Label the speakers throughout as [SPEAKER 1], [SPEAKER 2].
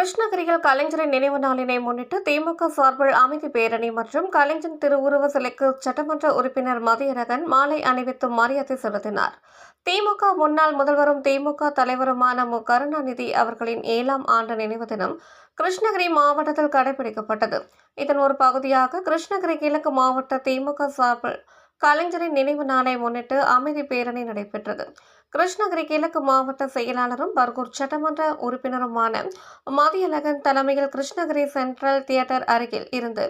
[SPEAKER 1] கிருஷ்ணகிரியில் கலைஞரின் நினைவு நாளினை முன்னிட்டு திமுக சார்பில் அமைதி பேரணி மற்றும் கலைஞர் திருவுருவ சிலைக்கு சட்டமன்ற உறுப்பினர் மதியழகன் மாலை அணிவித்து மரியாதை செலுத்தினார். திமுக முன்னாள் முதல்வரும் திமுக தலைவருமான மு. கருணாநிதி அவர்களின் ஏழாம் ஆண்டு நினைவு தினம் கிருஷ்ணகிரி மாவட்டத்தில் கடைபிடிக்கப்பட்டது. இதன் ஒரு பகுதியாக கிருஷ்ணகிரி கிழக்கு மாவட்ட திமுக சார்பில் கலைஞரின் நினைவு நாளை முன்னிட்டு அமைதி பேரணி நடைபெற்றது. கிருஷ்ணகிரி கிழக்கு மாவட்ட செயலாளரும் பர்கூர் சட்டமன்ற உறுப்பினருமான மதியழகன் தலைமையில் கிருஷ்ணகிரி சென்ட்ரல் தியேட்டர் அருகில் இருந்து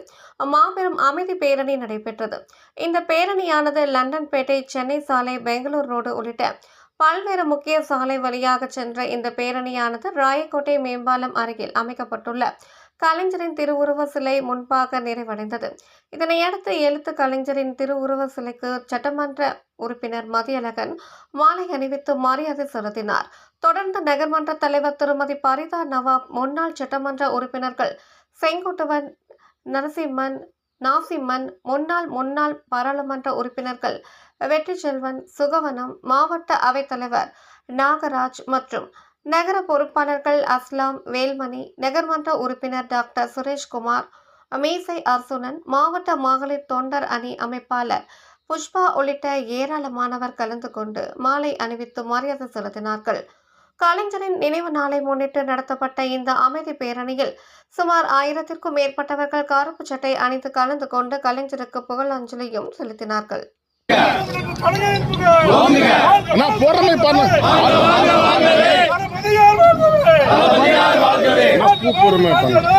[SPEAKER 1] மாபெரும் அமைதி பேரணி நடைபெற்றது. இந்த பேரணியானது லண்டன்பேட்டை சென்னை சாலை பெங்களூர் ரோடு உள்ளிட்ட பல்வேறு முக்கிய சாலை வழியாக சென்ற இந்த பேரணியானது ராயக்கோட்டை மேம்பாலம் அருகில் அமைக்கப்பட்டுள்ள கலைஞரின் திருவுருவ சிலை முன்பாக நிறைவடைந்தது. இதனையடுத்து எழுத்து கலைஞரின் திருவுருவ சிலைக்கு சட்டமன்ற உறுப்பினர் மதியழகன் மாலை அணிவித்து மரியாதை செலுத்தினார். தொடர்ந்து நகர்மன்ற தலைவர் திருமதி பரிதா நவாப் முன்னாள் சட்டமன்ற உறுப்பினர்கள் செங்குட்டுவன் நரசிம்மன் நாசிம்மன் முன்னாள் முன்னாள் பாராளுமன்ற உறுப்பினர்கள் வெற்றி செல்வன் சுகவனம் மாவட்ட அவைத்தலைவர் நாகராஜ் மற்றும் நகர பொறுப்பாளர்கள் அஸ்லாம் வேல்மணி நகர்மன்ற உறுப்பினர் டாக்டர் சுரேஷ்குமார் மேசை அர்சுனன் மாவட்ட மகளிர் தொண்டர் அணி அமைப்பாளர் புஷ்பா உள்ளிட்ட ஏராளமானவர் கலந்து கொண்டு மாலை அணிவித்து மரியாதை செலுத்தினார்கள். கலைஞரின் நினைவு நாளை முன்னிட்டு நடத்தப்பட்ட இந்த அமைதி பேரணியில் சுமார் ஆயிரத்திற்கும் மேற்பட்டவர்கள் கருப்பு சட்டை அணிந்து கலந்து கொண்டு கலைஞருக்கு புகழஞ்சலியும் செலுத்தினார்கள்.
[SPEAKER 2] அண்ணா போடுற மாதிரி பாருங்க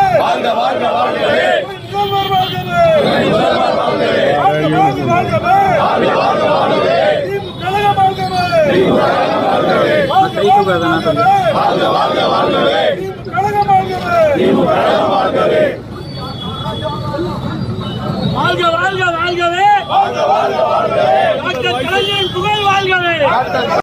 [SPEAKER 2] அண்ணா,
[SPEAKER 3] வாழ்க வாழ்க வாழ்கவே. டாக்டர் கலைஞரின் புகழ் வாழ்கவே. டாக்டர்